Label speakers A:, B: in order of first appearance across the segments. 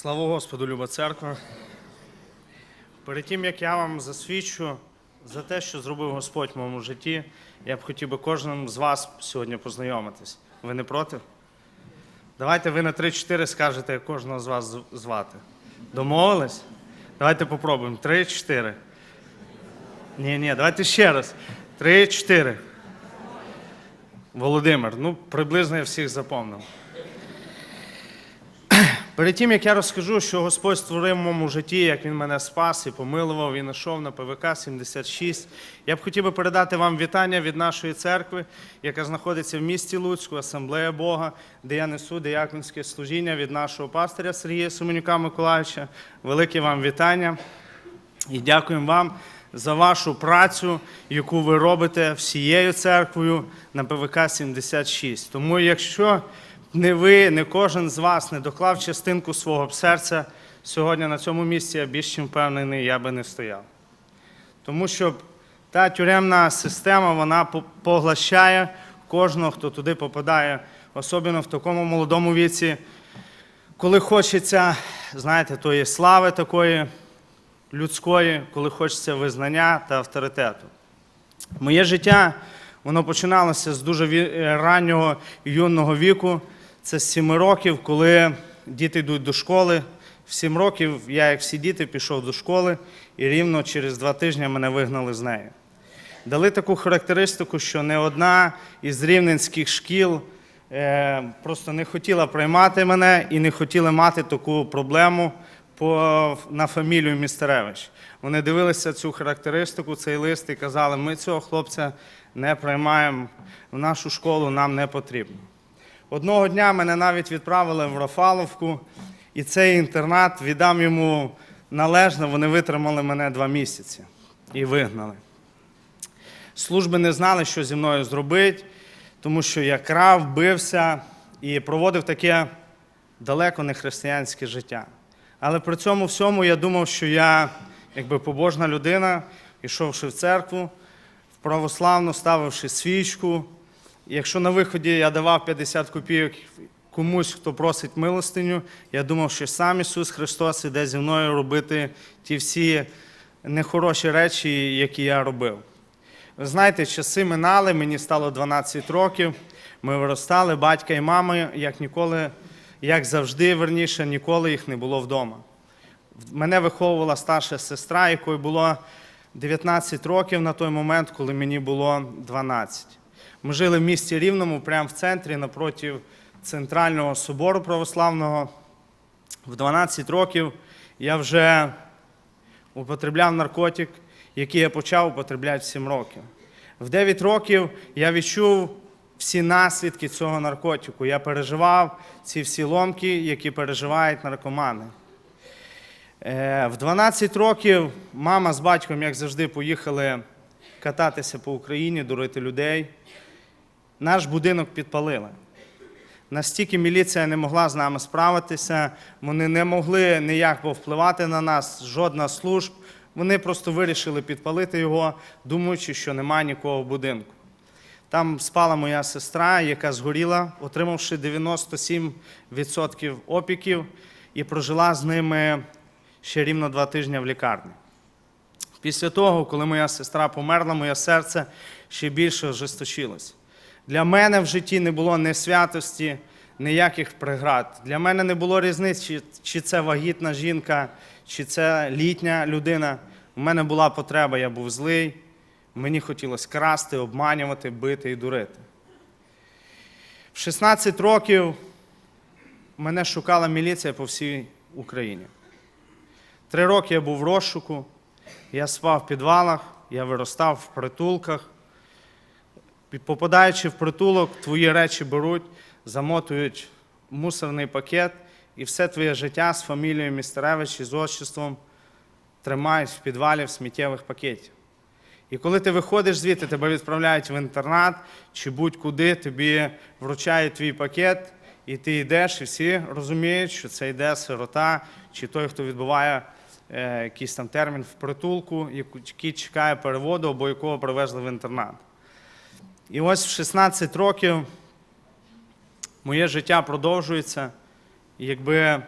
A: Слава Господу, люба церква. Перед тим, як я вам засвідчу за те, що зробив Господь в моєму житті, я б хотів би кожним з вас сьогодні познайомитись. Ви не проти? Давайте ви на 3-4 скажете, як кожного з вас звати. Домовились? Давайте попробуємо. 3-4. Ні, ні, давайте ще раз. 3-4. Володимир, ну приблизно я всіх запомнив. Перед тим, як я розкажу, що Господь створив в моєму житті, як Він мене спас і помилував, і знайшов на ПВК 76, я б хотів би передати вам вітання від нашої церкви, яка знаходиться в місті Луцьку, Асамблея Бога, де я несу дияконське служіння від нашого пастиря Сергія Семенюка Миколаївича. Велике вам вітання і дякуємо вам за вашу працю, яку ви робите всією церквою на ПВК 76. Тому, якщо не ви, не кожен з вас не доклав частинку свого б серця, сьогодні на цьому місці я більш чим впевнений, я би не стояв. Тому що та тюремна система вона поглощає кожного, хто туди попадає, особливо в такому молодому віці, коли хочеться, знаєте, тої слави такої людської, коли хочеться визнання та авторитету. Моє життя воно починалося з дуже раннього юного віку. Це з сіми років, коли діти йдуть до школи. В сім років я, як всі діти, пішов до школи, і рівно через два тижні мене вигнали з неї. Дали таку характеристику, що не одна із рівненських шкіл е, просто не хотіла приймати мене і не хотіли мати таку проблему по, на фамілію Містеревич. Вони дивилися цю характеристику, цей лист і казали, ми цього хлопця не приймаємо в нашу школу, нам не потрібно. Одного дня мене навіть відправили в Рафаловку, і цей інтернат віддам йому належно, вони витримали мене два місяці і вигнали. Служби не знали, що зі мною зробити, тому що я крав, бився і проводив таке далеко не християнське життя. Але при цьому всьому я думав, що я, якби побожна людина, йшовши в церкву, в православну, ставивши свічку. Якщо на виході я давав 50 копійок комусь, хто просить милостиню, я думав, що сам Ісус Христос іде зі мною робити ті всі нехороші речі, які я робив. Ви знаєте, часи минали, мені стало 12 років. Ми виростали, батька і мама, як ніколи, як завжди, верніше, ніколи їх не було вдома. Мене виховувала старша сестра, якої було 19 років на той момент, коли мені було 12. Ми жили в місті Рівному, прямо в центрі, напроти центрального собору православного. В 12 років я вже употребляв наркотик, який я почав употребляти в 7 років. В 9 років я відчув всі наслідки цього наркотику. Я переживав ці всі ломки, які переживають наркомани. Е, В 12 років мама з батьком, як завжди, поїхали кататися по Україні, дурити людей. Наш будинок підпалили. Настільки міліція не могла з нами справитися, вони не могли ніяк повпливати на нас, жодна служб. Вони просто вирішили підпалити його, думаючи, що немає нікого в будинку. Там спала моя сестра, яка згоріла, отримавши 97% опіків, і прожила з ними ще рівно два тижні в лікарні. Після того, коли моя сестра померла, моє серце ще більше ожесточилось. Для мене в житті не було ні святості, ніяких преград. Для мене не було різниці, чи це вагітна жінка, чи це літня людина. У мене була потреба, я був злий. Мені хотілося красти, обманювати, бити і дурити. В 16 років мене шукала міліція по всій Україні. Три роки я був в розшуку, я спав в підвалах, я виростав в притулках. Попадаючи в притулок, твої речі беруть, замотують мусорний пакет, і все твоє життя з фамілією Містеревич і з отчеством тримають в підвалі в сміттєвих пакетів. І коли ти виходиш звідти, тебе відправляють в інтернат чи будь-куди, тобі вручають твій пакет, і ти йдеш, і всі розуміють, що це йде сирота, чи той, хто відбуває якийсь там термін в притулку, який чекає переводу або якого привезли в інтернат. І ось в 16 років моє життя продовжується. Якби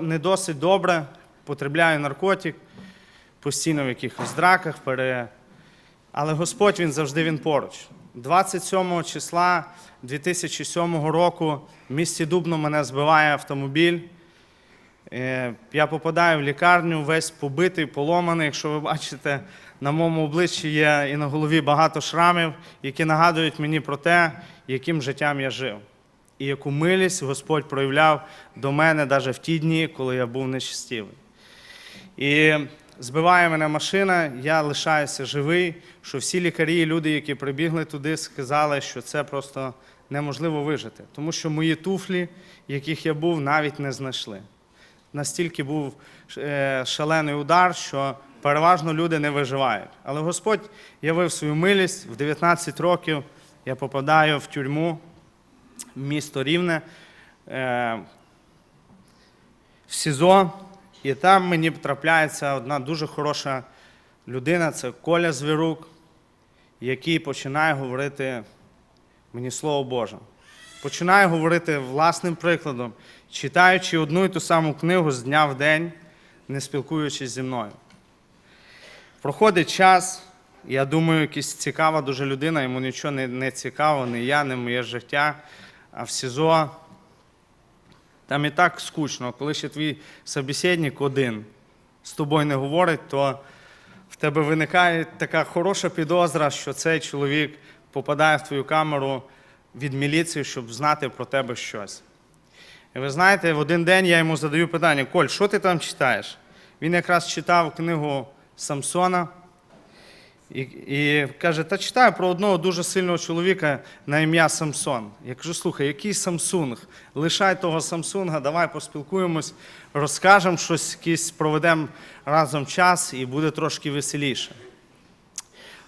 A: не досить добре, потребляю наркотик, постійно в якихось драках, пере... але Господь він завжди він поруч. 27 числа 2007 року в місті Дубно мене збиває автомобіль. Е, Я попадаю в лікарню, весь побитий, поломаний. Якщо ви бачите, на моєму обличчі є і на голові багато шрамів, які нагадують мені про те, яким життям я жив. І яку милість Господь проявляв до мене навіть в ті дні, коли я був нечистівий. І збиває мене машина, я лишаюся живий, що всі лікарі і люди, які прибігли туди, сказали, що це просто неможливо вижити. Тому що мої туфлі, яких я був, навіть не знайшли. Настільки був е, шалений удар, що переважно люди не виживають. Але Господь явив свою милість. В 19 років я попадаю в тюрму, в місто Рівне, е, в СІЗО, і там мені трапляється одна дуже хороша людина, це Коля Звірук, який починає говорити мені Слово Боже. Починаю говорити власним прикладом, читаючи одну і ту саму книгу з дня в день, не спілкуючись зі мною. Проходить час, я думаю, якась цікава дуже людина, йому нічого не, не цікаво, не я, не моє життя. А в СІЗО там і так скучно, коли ще твій собеседник один з тобою не говорить, то в тебе виникає така хороша підозра, що цей чоловік попадає в твою камеру від міліції, щоб знати про тебе щось. І ви знаєте, в один день я йому задаю питання: Коль, що ти там читаєш? Він якраз читав книгу Самсона і, і каже: Та читаю про одного дуже сильного чоловіка на ім'я Самсон. Я кажу, слухай, який Самсунг? Лишай того Самсунга, давай поспілкуємось, розкажемо щось, якийсь проведемо разом час і буде трошки веселіше.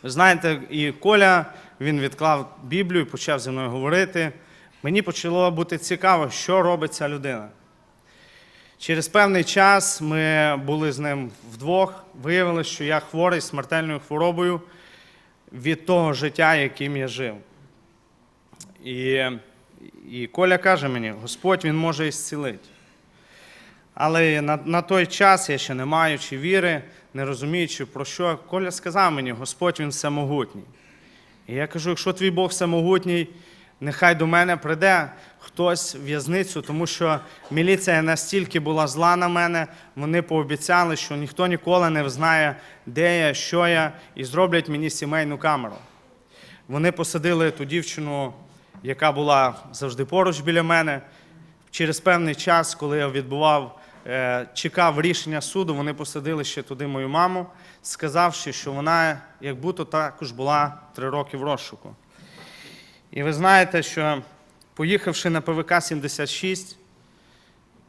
A: Ви знаєте, і Коля він відклав Біблію, почав зі мною говорити. Мені почало бути цікаво, що робить ця людина. Через певний час ми були з ним вдвох. Виявилося, що я хворий смертельною хворобою від того життя, яким я жив. І, і Коля каже мені, Господь Він може ісцілити. Але на, на той час я ще не маючи віри, не розуміючи, про що, Коля сказав мені, Господь Він всемогутній. І я кажу, якщо твій Бог всемогутній, нехай до мене прийде хтось в в'язницю, тому що міліція настільки була зла на мене, вони пообіцяли, що ніхто ніколи не знає, де я, що я, і зроблять мені сімейну камеру. Вони посадили ту дівчину, яка була завжди поруч біля мене. Через певний час, коли я відбував, чекав рішення суду, вони посадили ще туди мою маму, сказавши, що вона, як будто також була три роки в розшуку. І ви знаєте, що поїхавши на ПВК 76,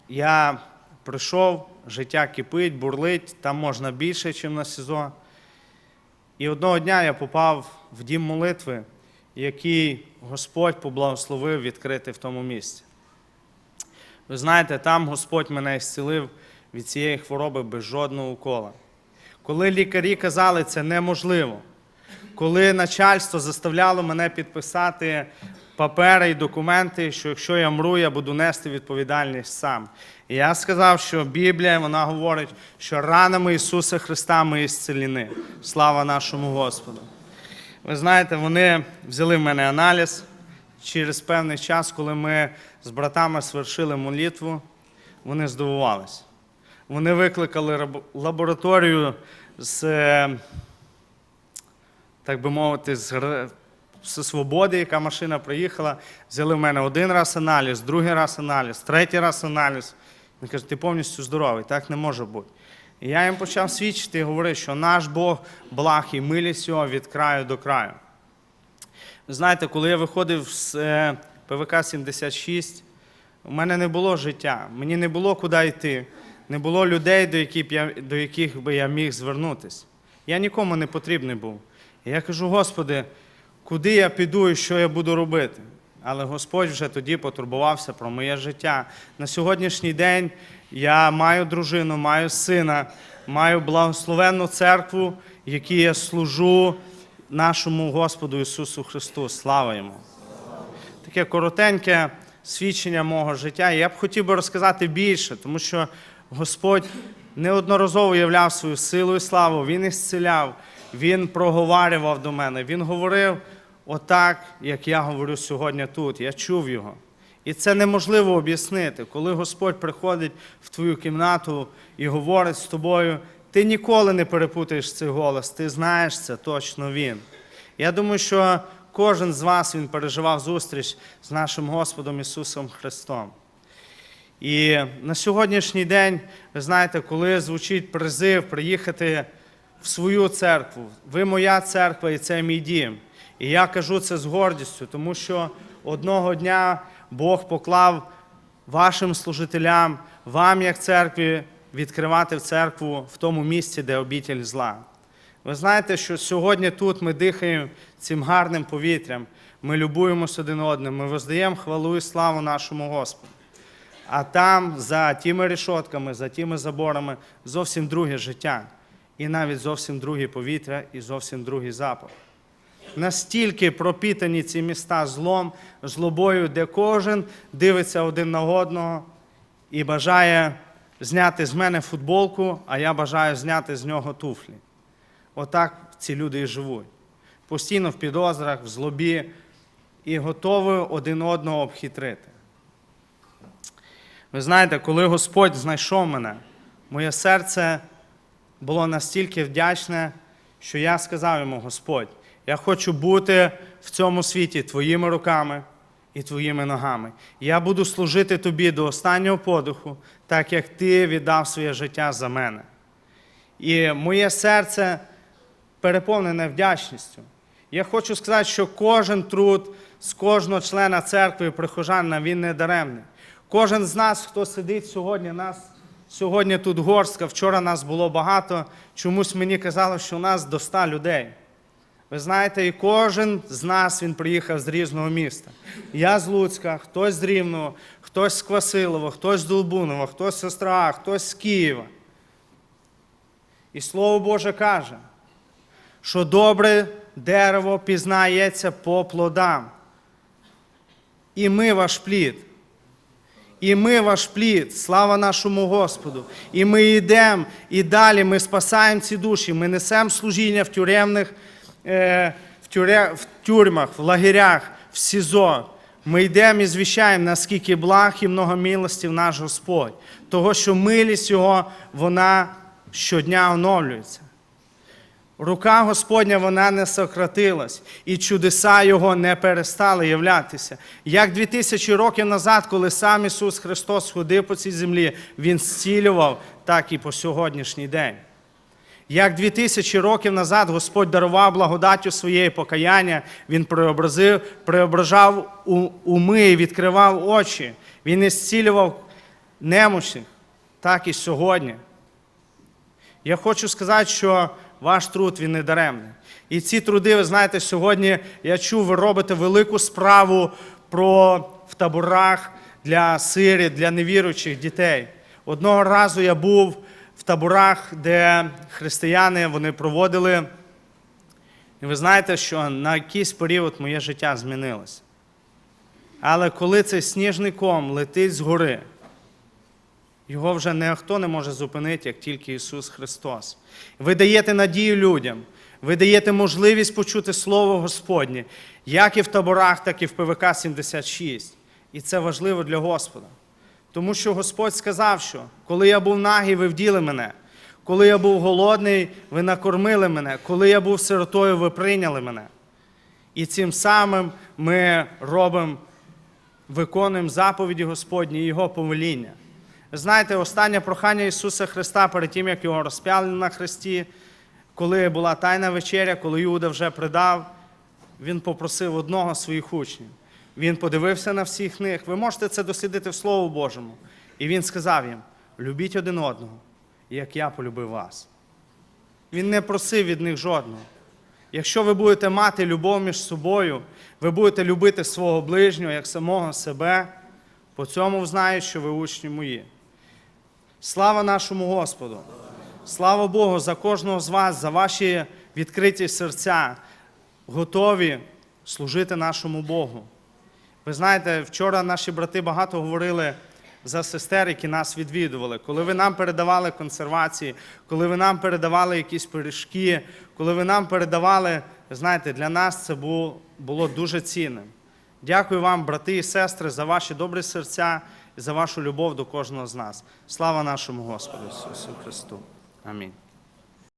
A: я прийшов, життя кипить, бурлить, там можна більше, ніж на СІЗО. І одного дня я попав в дім молитви, який Господь поблагословив відкрити в тому місці. Ви знаєте, там Господь мене зцілив від цієї хвороби без жодного укола. Коли лікарі казали, це неможливо, коли начальство заставляло мене підписати папери і документи, що якщо я мру, я буду нести відповідальність сам. І я сказав, що Біблія вона говорить, що ранами Ісуса Христа ми ісцелені. Слава нашому Господу. Ви знаєте, вони взяли в мене аналіз через певний час, коли ми з братами свершили молитву, вони здивувалися. Вони викликали лабораторію з, е, так би мовити, з, з свободи, яка машина приїхала, взяли в мене один раз аналіз, другий раз аналіз, третій раз аналіз. Він каже, ти повністю здоровий, так не може бути. І я їм почав свідчити і говорити, що наш Бог благ і милість його від краю до краю. Знаєте, коли я виходив з е, ПВК 76, у мене не було життя, мені не було куди йти, не було людей, до яких, я, до яких би я міг звернутися. Я нікому не потрібний був. І я кажу, Господи, куди я піду і що я буду робити? Але Господь вже тоді потурбувався про моє життя. На сьогоднішній день я маю дружину, маю сина, маю благословенну церкву, якій я служу нашому Господу Ісусу Христу. Слава йому! Таке коротеньке свідчення мого життя. І я б хотів би розказати більше, тому що Господь неодноразово являв свою силу і славу, Він ісціляв, Він проговарював до мене, Він говорив отак, як я говорю сьогодні тут. Я чув його. І це неможливо об'яснити. Коли Господь приходить в твою кімнату і говорить з тобою, ти ніколи не перепутаєш цей голос, ти знаєш це точно Він. Я думаю, що кожен з вас він переживав зустріч з нашим Господом Ісусом Христом. І на сьогоднішній день, ви знаєте, коли звучить призив приїхати в свою церкву, ви моя церква і це мій дім. І я кажу це з гордістю, тому що одного дня Бог поклав вашим служителям, вам, як церкві, відкривати в церкву в тому місці, де обітель зла. Ви знаєте, що сьогодні тут ми дихаємо цим гарним повітрям, ми любуємося один одним, ми воздаємо хвалу і славу нашому Господу. А там, за тими решотками, за тими заборами, зовсім друге життя, і навіть зовсім друге повітря, і зовсім другий запах. Настільки пропітані ці міста злом, злобою, де кожен дивиться один на одного і бажає зняти з мене футболку, а я бажаю зняти з нього туфлі. Отак ці люди і живуть. Постійно в підозрах, в злобі і готові один одного обхитрити. Ви знаєте, коли Господь знайшов мене, моє серце було настільки вдячне, що я сказав йому, Господь, я хочу бути в цьому світі твоїми руками і твоїми ногами. Я буду служити тобі до останнього подиху, так як ти віддав своє життя за мене. І моє серце переповнене вдячністю. Я хочу сказати, що кожен труд з кожного члена церкви і прихожанина, він не даремний. Кожен з нас, хто сидить сьогодні, нас сьогодні тут горстка, вчора нас було багато. Чомусь мені казали, що у нас до ста людей. Ви знаєте, і кожен з нас він приїхав з різного міста. Я з Луцька, хтось з Рівного, хтось з Квасилова, хтось з Долбунова, хтось з Острога, хтось з Києва. І Слово Боже каже, що добре дерево пізнається по плодам. І ми ваш плід. І ми ваш плід, слава нашому Господу. І ми йдемо і далі ми спасаємо ці душі, ми несемо служіння в тюремних, е, в, тюре, в тюрмах, в лагерях, в СІЗО. Ми йдемо і звіщаємо, наскільки благ і многомилостів наш Господь. Того, що милість Його, вона щодня оновлюється. Рука Господня вона не сократилась, і чудеса Його не перестали являтися. Як дві тисячі років назад, коли сам Ісус Христос ходив по цій землі, Він зцілював, так і по сьогоднішній день. Як дві тисячі років назад Господь дарував благодаттю своєї покаяння, Він преобразив, преображав уми і відкривав очі. Він ісцілював немощних, так і сьогодні. Я хочу сказати, що ваш труд він не даремний. І ці труди, ви знаєте, сьогодні я чув, ви робите велику справу про в таборах для сирі, для невіруючих дітей. Одного разу я був в таборах, де християни вони проводили. І ви знаєте, що на якийсь період моє життя змінилося. Але коли цей сніжний ком летить з гори, його вже ніхто не може зупинити, як тільки Ісус Христос. Ви даєте надію людям, ви даєте можливість почути Слово Господнє, як і в таборах, так і в ПВК 76. І це важливо для Господа. Тому що Господь сказав, що коли я був нагий, ви вділи мене, коли я був голодний, ви накормили мене, коли я був сиротою, ви прийняли мене. І цим самим ми робимо, виконуємо заповіді Господні і Його повеління. Знаєте, останнє прохання Ісуса Христа перед тим, як його розп'яли на хресті, коли була тайна вечеря, коли Іуда вже придав, він попросив одного з своїх учнів. Він подивився на всіх них. Ви можете це дослідити в Слову Божому. І він сказав їм: любіть один одного, як я полюбив вас. Він не просив від них жодного. Якщо ви будете мати любов між собою, ви будете любити свого ближнього як самого себе, по цьому знають, що ви учні мої. Слава нашому Господу! Слава Богу за кожного з вас, за ваші відкриті серця, готові служити нашому Богу. Ви знаєте, вчора наші брати багато говорили за сестер, які нас відвідували. Коли ви нам передавали консервації, коли ви нам передавали якісь пиріжки, коли ви нам передавали, знаєте, для нас це було, дуже цінним. Дякую вам, брати і сестри, за ваші добрі серця і за вашу любов до кожного з нас. Слава нашому Господу Ісусу Христу. Амінь.